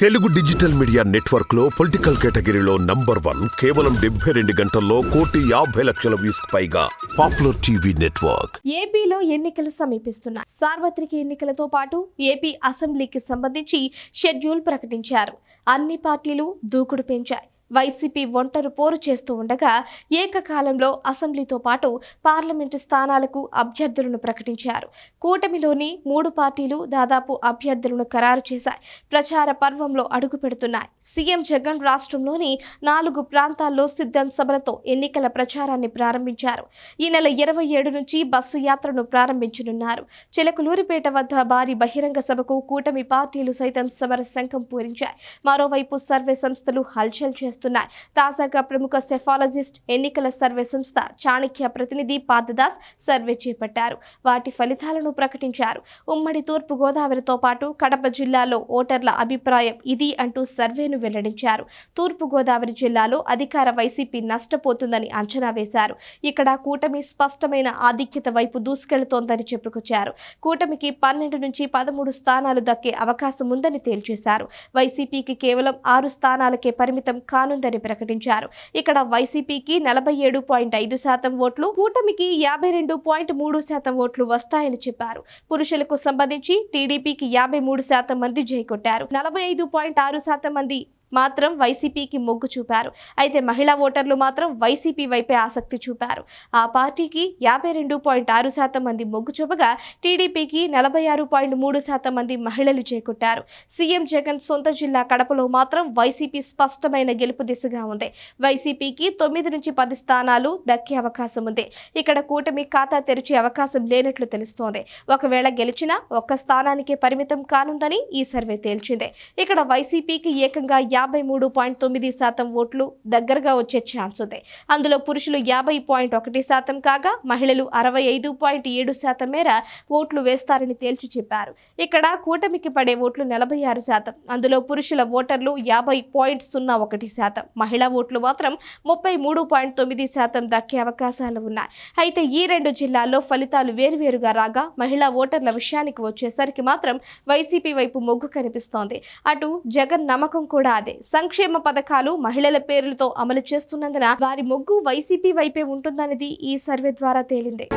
Telugu digital media నెట్వర్క్లో political కేటగిరీలో number one కేవలం డెబ్బై రెండు గంటల్లో కోటి యాభై లక్షల వ్యూస్ పైగా పాపులర్ టీవీ నెట్వర్క్. ఏపీలో ఎన్నికలు సమీపిస్తున్నాయి. సార్వత్రిక ఎన్నికలతో పాటు ఏపీ అసెంబ్లీకి సంబంధించి షెడ్యూల్ ప్రకటించారు. అన్ని పార్టీలు దూకుడు పెంచాయి. వైసీపీ ఒంటరు పోరు చేస్తూ ఉండగా ఏకకాలంలో అసెంబ్లీతో పాటు పార్లమెంటు స్థానాలకు అభ్యర్థులను ప్రకటించారు. కూటమిలోని మూడు పార్టీలు దాదాపు అభ్యర్థులను ఖరారు చేశాయి. ప్రచార పర్వంలో అడుగు పెడుతున్నాయి. సీఎం జగన్ రాష్ట్రంలోని నాలుగు ప్రాంతాల్లో సిద్ధం సభలతో ఎన్నికల ప్రచారాన్ని ప్రారంభించారు. ఈ నెల ఇరవై ఏడు నుంచి బస్సు యాత్రను ప్రారంభించనున్నారు. చిలకలూరిపేట వద్ద భారీ బహిరంగ సభకు కూటమి పార్టీలు సైతం సమర శంఖం పూరించాయి. మరోవైపు సర్వే సంస్థలు హల్చల్ చేస్తున్నాయి. తాజాగా ప్రముఖ సెఫాలజిస్ట్ ఎన్నికల సర్వే సంస్థ చాణక్య ప్రతినిధి పార్థదాస్ సర్వే చేపట్టారు. వాటి ఫలితాలను ప్రకటించారు. ఉమ్మడి తూర్పు గోదావరితో పాటు కడప జిల్లాలో ఓటర్ల అభిప్రాయం ఇది అంటూ సర్వేను వెల్లడించారు. తూర్పు గోదావరి జిల్లాలో అధికార వైసీపీ నష్టపోతుందని అంచనా వేశారు. ఇక్కడ కూటమి స్పష్టమైన ఆధిక్యత వైపు దూసుకెళ్తోందని చెప్పుకొచ్చారు. కూటమికి పన్నెండు నుంచి పదమూడు స్థానాలు దక్కే అవకాశం ఉందని తేల్చేశారు. వైసీపీకి కేవలం ఆరు స్థానాలకే పరిమితం కాను రానుందని ప్రకటించారు. ఇక్కడ వైసీపీకి నలభై ఏడు పాయింట్ ఐదు శాతం ఓట్లు కూటమికి యాభై రెండు పాయింట్ మూడు శాతం ఓట్లు వస్తాయని చెప్పారు. పురుషులకు సంబంధించి టీడీపీకి యాభై మూడు శాతం మంది జైకొట్టారు. నలభై ఐదు పాయింట్ ఆరు శాతం మంది మాత్రం వైసీపీకి మొగ్గు చూపారు. అయితే మహిళా ఓటర్లు మాత్రం వైసీపీ వైపే ఆసక్తి చూపారు. ఆ పార్టీకి యాభై రెండు పాయింట్ ఆరు శాతం మంది మొగ్గు చూపగా టీడీపీకి నలభై ఆరు పాయింట్ మూడు శాతం మంది మహిళలు చేకొట్టారు. సీఎం జగన్ సొంత జిల్లా కడపలో మాత్రం వైసీపీ స్పష్టమైన గెలుపు దిశగా ఉంది. వైసీపీకి తొమ్మిది నుంచి పది స్థానాలు దక్కే అవకాశం ఉంది. ఇక్కడ కూటమి ఖాతా తెరిచే అవకాశం లేనట్లు తెలుస్తోంది. ఒకవేళ గెలిచినా ఒక్క స్థానానికే పరిమితం కానుందని ఈ సర్వే తేల్చింది. ఇక్కడ వైసీపీకి ఏకంగా యాభై మూడు పాయింట్ తొమ్మిది శాతం ఓట్లు దగ్గరగా వచ్చే ఛాన్స్ ఉంది. అందులో పురుషులు యాభై పాయింట్ ఒకటి శాతం కాగా మహిళలు అరవై ఐదు పాయింట్ ఏడు శాతం మేర ఓట్లు వేస్తారని తేల్చి చెప్పారు. ఇక్కడ కూటమికి పడే ఓట్లు నలభై ఆరు శాతం. అందులో పురుషుల ఓటర్లు యాభై పాయింట్ సున్నా ఒకటి శాతం. మహిళా ఓట్లు మాత్రం ముప్పై మూడు పాయింట్ తొమ్మిది శాతం దక్కే అవకాశాలు ఉన్నాయి. అయితే ఈ రెండు జిల్లాల్లో ఫలితాలు వేరువేరుగా రాగా మహిళా ఓటర్ల విషయానికి వచ్చేసరికి మాత్రం వైసీపీ వైపు మొగ్గు కనిపిస్తోంది. అటు జగన్ నమ్మకం కూడా అదే. సంక్షేమ పథకాలు మహిళల పేర్లతో అమలు చేస్తున్నందున వారి మొగ్గు వైసీపీ వైపే ఉంటుందనేది ఈ సర్వే ద్వారా తేలింది.